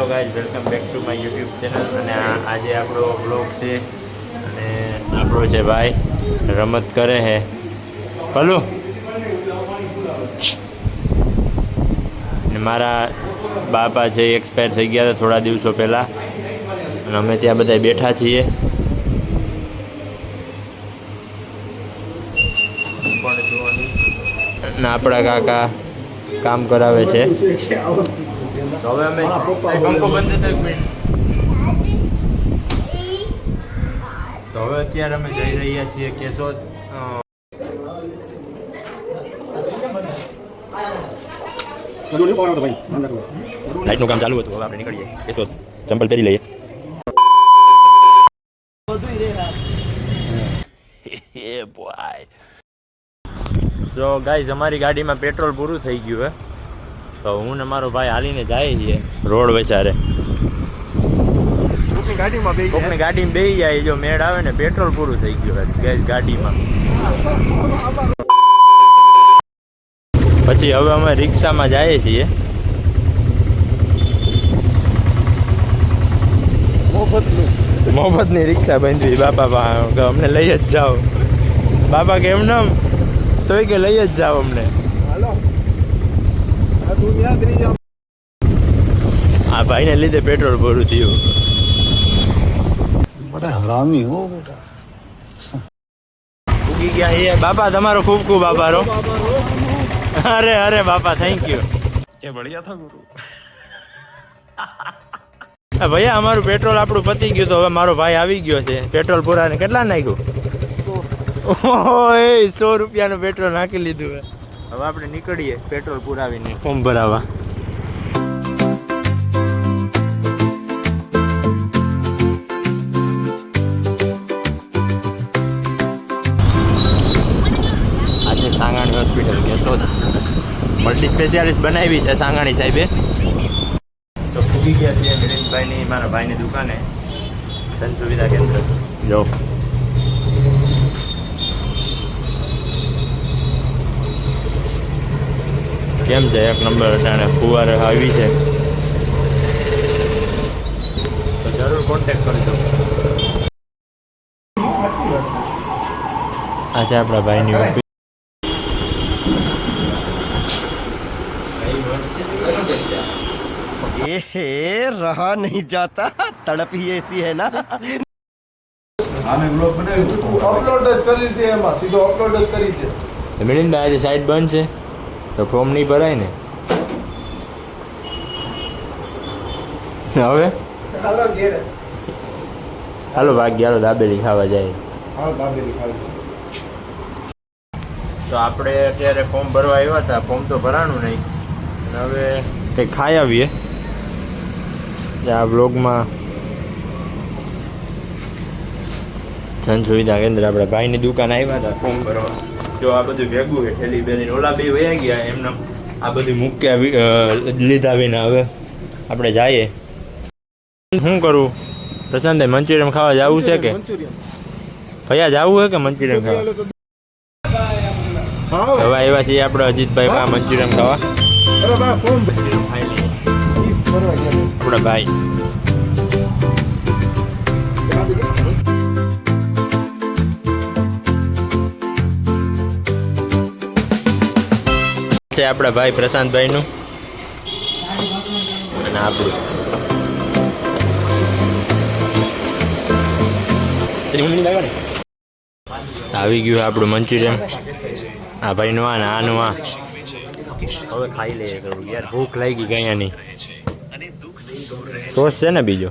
Hello guys, welcome back to my YouTube channel. અને આજે આપણો બ્લોગ છે. અને આપણો છે ભાઈ રમત કરે છે. ભલો મારા બાપા છે એક્સપાયર થઈ ગયા હતા થોડા દિવસો પહેલાં. અને અમે ત્યાં બધા બેઠા છીએ. આપણા કાકા કામ કરાવે છે. તો હવે અમે પંખો બંધ હતો એક મિનિટ. તો હવે અત્યારે અમે જઈ રહ્યા છીએ કેશોદ અ, કામ ચાલુ હતું હવે આપણે નીકળીએ. કેશોદ ચંપલ પહેરી લઈએ. એ બોય જો ગાઈઝ અમારી ગાડીમાં પેટ્રોલ પૂરું થઈ ગયું હે. તો હું ને મારો ભાઈ હાલીને જાય છીએ રોડ વેચારે ગાડીમાં બે કોકની ગાડીમાં બેસી જાય જો મેળ આવે ને પેટ્રોલ પૂરું થઈ ગયું ગેસ ગાડીમાં. પછી હવે અમે રિક્ષામાં જઈએ છીએ. મોહબ્બતની રિક્ષા બાંધવી. બાપા અમને લઈ જ જાઓ. બાપા કે એમ નામ તોય કે લઈ જ જાઓ અમને. આ ભાઈને લીધે પેટ્રોલ પૂરું થયું. બધા હરામી હો ઉગી ગયા એ. બાપા તમારો ખૂબ ખૂબ આભારો અરે અરે બાપા થેન્ક યુ કે બઢિયા થા ગુરુ. ભૈયા અમારું પેટ્રોલ આપણું પતી ગયું તો હવે મારો ભાઈ આવી ગયો છે. પેટ્રોલ પૂરાને કેટલા નાખ્યું? ઓહો એ સો રૂપિયાનું પેટ્રોલ નાખી લીધું હવે આપણે નીકળીએ પેટ્રોલ પુરાવીને. ફોર્મ ભરાવા. આજે Sangani hospital Keshod multi specialist બનાવી છે સાંગાણી સાહેબે. તો ફૂગી ગયા છીએ મિલિંદભાઈની મારા ભાઈની દુકાને. ધન સુવિધા કેન્દ્ર. જો. કેમ છે એક નંબર અટાણે ફુવારે આવી છે તો જરૂર કોન્ટેક્ટ કરજો આજે આપણા ભાઈની ઓફિસ एहे रहा नहीं जाता तड़प ही ऐसी है ना અપલોડ જ કરી દે એમાં સીધો અપલોડ જ કરી દે મિલિંદભાઈ આજે સાઈડ બંધ છે તો ફોર્મ નહીં ભરાય ને? હવે? હાલો ભાગ્ય હાલો દાબેલી ખાવા જાય. તો આપણે અત્યારે ફોર્મ ભરવા આવ્યા હતા ફોર્મ તો ભરાણું નહીં. હવે કંઈક ખાઈ આવીએ. આ બ્લોગમાં જન સુવિધા કેન્દ્ર આપણે ભાઈની દુકાન આવ્યા હતા ફોર્મ ભરવા. જો આ બધું ભેગું છે ઠેલી બેની ઓલા બે વયા ગયા એમને આ બધું મૂક્યા લીધા વિના હવે આપણે જઈએ. શું કરું? પ્રશાંત મંચુરિયમ ખાવા જવું છે કે? ભૈયા જવું છે કે મંચુરિયમ ખાવા? હા હવે એવા છીએ આપણે અજીતભાઈ પાસે મંચુરિયન ખાવા. આપણા ભાઈ. છે આપણા ભાઈ પ્રશાંતભાઈનું. અને આપણું. આવી ગયું આપણું મંચુરિયન. આ ભાઈનું આ ને આનું આ. હવે ખાઈ લઈએ. યાર ભૂખ લાગી ગયા નહીં સોસ છે ને બીજો?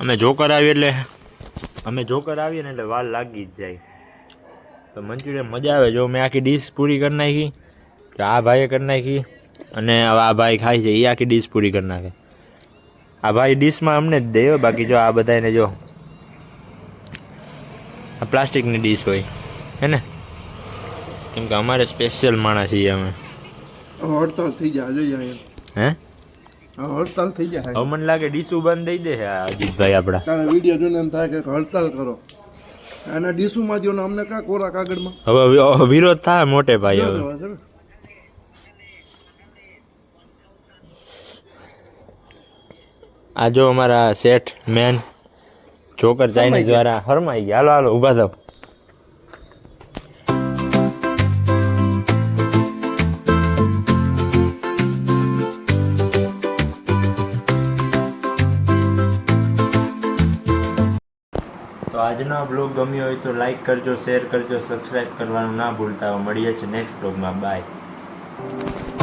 અમે જોકર આવીએ એટલે અમે જોકર આવીએ ને એટલે વાર લાગી જ જાય. તો મંચુરિયન મજા આવે. જો મેં આખી ડીશ પૂરી કરી નાખી તો આ ભાઈએ કરી નાખી અને આ ભાઈ ખાય છે એ આખી ડીશ પૂરી કરી નાખે. આ ભાઈ ડીશમાં અમને જ દે બાકી જો આ બધાને જો આ પ્લાસ્ટિકની ડીશ હોય. હે ને? કેમ કે અમારે સ્પેશિયલ માણસ છીએ અમે. થઈ જાય હા? હડતાલ થઈ જાય. હવે મને લાગે ડીશું બંધ દઈ દે છે આ અજીતભાઈ આપણા. તમે વીડિયો જોઈને એમ થાય કે હડતાલ કરો. અને ડીસુમાં જો અમને કા કોરા કાગળમાં. હવે વિરોધ થાય મોટે ભાઈ હવે. આ જો અમારા શેઠ મેન જોકર ચાઇનીઝ વાળા હરમાઈ ગયા. હાલો હાલો ઊભા થાવ તો આજનો બ્લોગ ગમ્યો હોય તો લાઈક કરજો શેર કરજો સબસ્ક્રાઈબ કરવાનું ના ભૂલતા. મળીએ છીએ નેક્સ્ટ બ્લોગમાં બાય